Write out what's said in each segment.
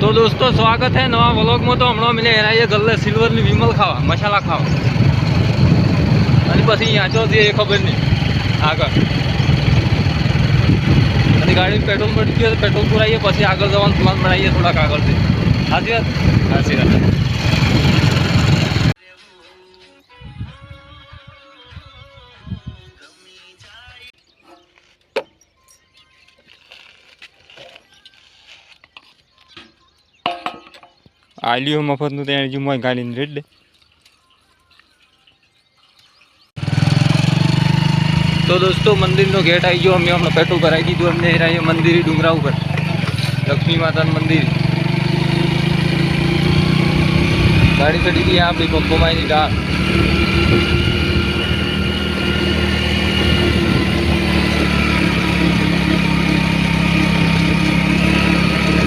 તો દોસ્તો, સ્વાગત છે નવા વ્લોગમાં તો હમણાં મને એના ગલ્લે સિલ્વરની વિમલ ખાવા, મસાલા ખાવા. અને પછી અહીંયા ચો એ ખબર નહીં. આગળ. અને ગાડી પેટ્રોલ પડી ગયું પેટ્રોલ પુરાઈએ, પછી આગળ જવાનું પ્લાન બનાવીએ થોડાક આગળથી. સાચી વાત? સાચી વાત. આલ્યો મફતનું ત્યાં જુમવા ગાડીને રેડ તો દોસ્તો, મંદિરનો ગેટ આવી ગયો. અમે હમણાં પેટ્રોલ ભરાઈ દીધું અમને. અહીંયા મંદિર ડુંગરા ઉપર. લક્ષ્મી માતાનું મંદિર. ગાડી ચડી ગઈ આપણી પપ્પોમાની ડાળ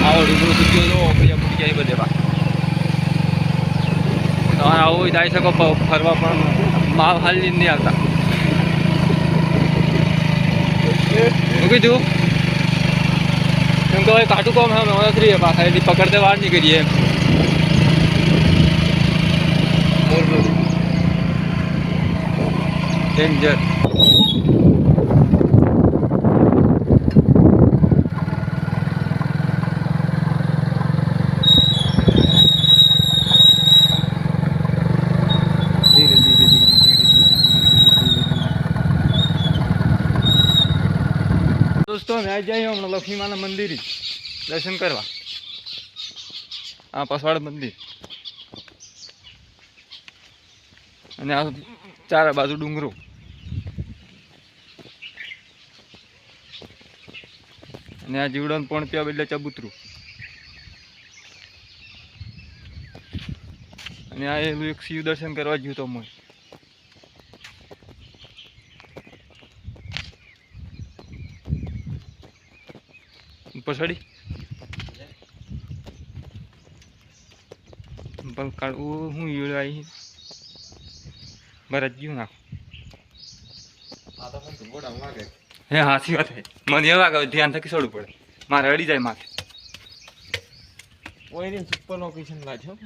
આવો ડુંગરો સુધ્યો જો પછી પૂરી જાય બધે બા આવી શકો ફરવા પણ. મા હાલ નહીં આવતા. શું કીધું? કેમ કે હવે કાટું કોમ હે અમે ફ્રી પાછા એથી પકડતે વાર નહીં કરીએ એમ. ડેન્જર દોસ્તો, અમે આવી જઈએ હમણાં લક્ષ્મીમાના મંદિરે. દર્શન કરવા. આ પસવાડ મંદિર. અને આ ચારે બાજુ ડુંગરો. અને આ જીવડન પણ ત્યાં બદલે ચબૂતરું. અને આ એનું એક શિવ દર્શન કરવા ગયું તો હું પછાડી. પણ કાઢવું હું ઈડો આવી બરાબર ગયું નાખો. હે હાસી વાત મને એવું લાગે ધ્યાન થકી છોડવું પડે. મારે અડી જાય માથે. ઓયરી સુપર લોકેશન લાગ્યો.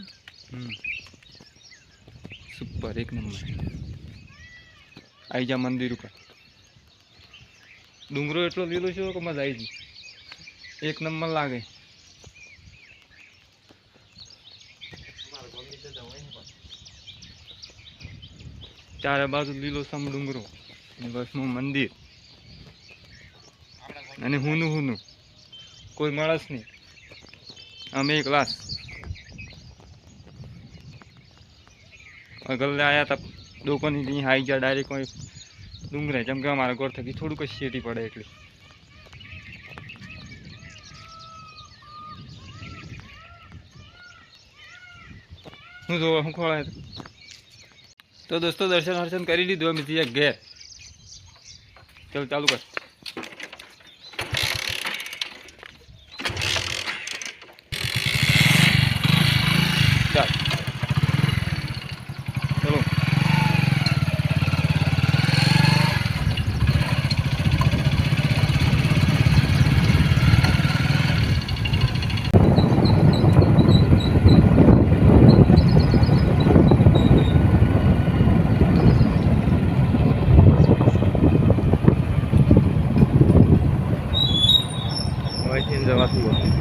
સુપર એક નંબર. આવી જા મંદિર ઉપર. ડુંગરો એટલો લીલો છે કે મજા આવી ગઈ? એક નંબર લાગે. ચારે બાજુ લીલો સમ ડુંગરો બસનું મંદિર. અને હુનું હુનું. કોઈ માણસ નહીં. અમે એક લાશ ગલ્લે આવ્યા હતા દુકાનની ત્યાં આવી ગયા ડાયરેક્ટ કોઈ ડુંગરે. જેમ કે અમારા ઘર થકી થોડુંક શેટી પડે એટલે. શું જોવા શું ખોળાય તો દોસ્તો, દર્શન હર્શન કરી લીધું અમે ત્યાં ઘેર. ચાલો, ચાલુ કર. રાખવું હતું